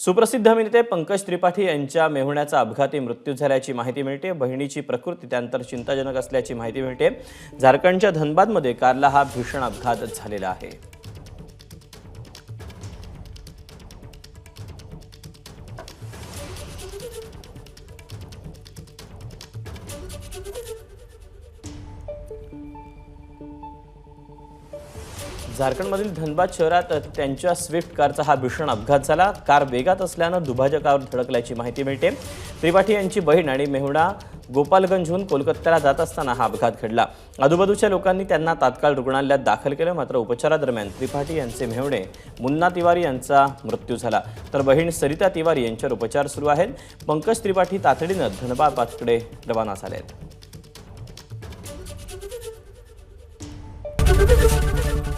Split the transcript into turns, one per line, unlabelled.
सुप्रसिद्ध अभिनेते पंकज त्रिपाठी यांच्या मेहुण्याचा अपघाती मृत्यू झाल्याची माहिती मिळते. बहिणीची प्रकृती त्यानंतर चिंताजनक असल्याची माहिती मिळते. झारखंडच्या धनबादमध्ये कारला हा भीषण अपघात झालेला आहे. झारखंडमधील धनबाद शहरात त्यांच्या स्विफ्ट कारचा हा भीषण अपघात झाला. कार वेगात असल्यानं दुभाजकावर धडकल्याची माहिती मिळते. त्रिपाठी यांची बहीण आणि मेहुणा गोपालगंजहून कोलकात्याला जात असताना हा अपघात घडला. आजूबाजूच्या लोकांनी त्यांना तात्काळ रुग्णालयात दाखल केलं. मात्र उपचारादरम्यान त्रिपाठी यांचे मेहुणे मुन्ना तिवारी यांचा मृत्यू झाला. तर बहीण सरिता तिवारी यांच्यावर उपचार सुरू आहेत. पंकज त्रिपाठी तातडीनं धनबादकडे रवाना झाले आहेत